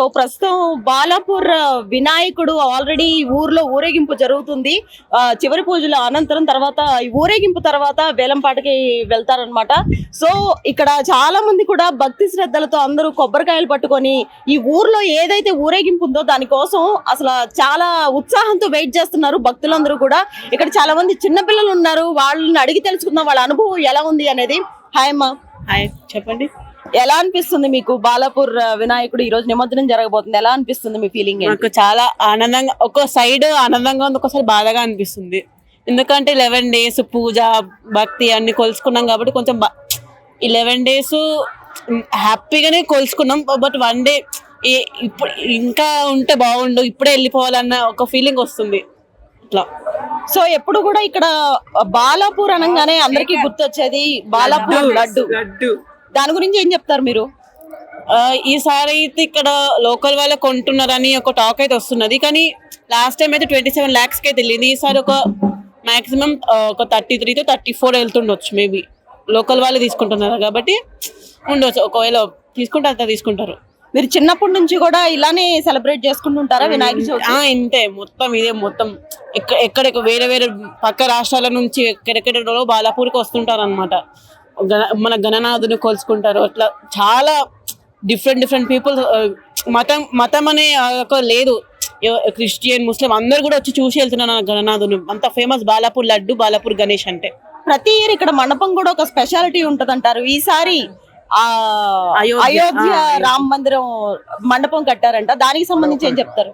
So ప్రస్తుతం బాలాపూర్ వినాయకుడు already ఈ ఊర్లో ఊరేగింపు జరుగుతుంది. చివరి పూజల అనంతరం తర్వాత ఈ ఊరేగింపు తర్వాత వేలంపాటకి వెళ్తారనమాట సో ఇక్కడ చాలా మంది కూడా భక్తి శ్రద్ధలతో అందరూ కొబ్బరికాయలు పట్టుకొని ఈ ఊర్లో ఏదైతే ఊరేగింపు ఉందో దానికోసం అసలు చాలా ఉత్సాహంతో వెయిట్ చేస్తున్నారు భక్తులందరూ కూడా. ఇక్కడ చాలా మంది చిన్నపిల్లలు ఉన్నారు. వాళ్ళని అడిగి తెలుసుకుందాం వాళ్ళ అనుభవం ఎలా ఉంది అనేది. హాయ్ అమ్మా. హాయ్ చెప్పండి. ఎలా అనిపిస్తుంది మీకు బాలాపూర్ వినాయకుడు ఈ రోజు నిమజ్జనం జరగబోతుంది? ఎలా అనిపిస్తుంది మీ ఫీలింగ్ నాకు చాలా ఆనందంగా ఒక సైడ్ ఆనందంగా ఉంది ఒకసారి బాధగా అనిపిస్తుంది. ఎందుకంటే లెవెన్ డేస్ పూజ భక్తి అన్ని కొలుసుకున్నాం కాబట్టి కొంచెం ఈ లెవెన్ డేస్ హ్యాపీగానే కొలుసుకున్నాం. బట్ వన్ డే ఇప్పుడు ఇంకా ఉంటే బాగుండు ఇప్పుడే వెళ్ళిపోవాలన్న ఒక ఫీలింగ్ వస్తుంది. ఇట్లా. సో ఎప్పుడు కూడా ఇక్కడ బాలాపూర్ అనగానే అందరికీ గుర్తొచ్చేది బాలాపూర్ లడ్డు. లడ్డు. దాని గురించి ఏం చెప్తారు మీరు? ఈసారి అయితే ఇక్కడ లోకల్ వాళ్ళే కొంటున్నారని ఒక టాక్ అయితే వస్తున్నది. కానీ లాస్ట్ టైం అయితే ట్వంటీ సెవెన్ ల్యాక్స్కి అయితే వెళ్ళింది. ఈసారి ఒక మాక్సిమం ఒక థర్టీ త్రీ తో థర్టీ ఫోర్ వెళ్తుండొచ్చు మేబీ లోకల్ వాళ్ళే తీసుకుంటున్నారు కాబట్టి ఉండొచ్చు. ఒకవేళ తీసుకుంటే అంత తీసుకుంటారు. మీరు చిన్నప్పటి నుంచి కూడా ఇలానే సెలబ్రేట్ చేసుకుంటుంటారా వినాయక చవితి? ఇంతే. మొత్తం ఇదే మొత్తం. ఎక్క ఎక్కడెక్క వేరే వేరే పక్క రాష్ట్రాల నుంచి ఎక్కడెక్కడో బాలాపూర్కి వస్తుంటారు అనమాట మన గణనాథుని కొలుసుకుంటారు అట్లా చాలా డిఫరెంట్ డిఫరెంట్ పీపుల్ మతం మతం అనే ఒక లేదు. క్రిస్టియన్ ముస్లిం అందరు కూడా వచ్చి చూసి వెళ్తున్నారు గణనాథుని. అంత ఫేమస్ బాలాపూర్ లడ్డు బాలాపూర్ గణేష్ అంటే. ప్రతి ఇయర్ ఇక్కడ మండపం కూడా ఒక స్పెషాలిటీ ఉంటదంటారు. ఈసారి ఆ అయోధ్య, అయోధ్య ఆ, అయోధ్య. రామ మందిరం మండపం కట్టారంట. దానికి సంబంధించి ఏం చెప్తారు?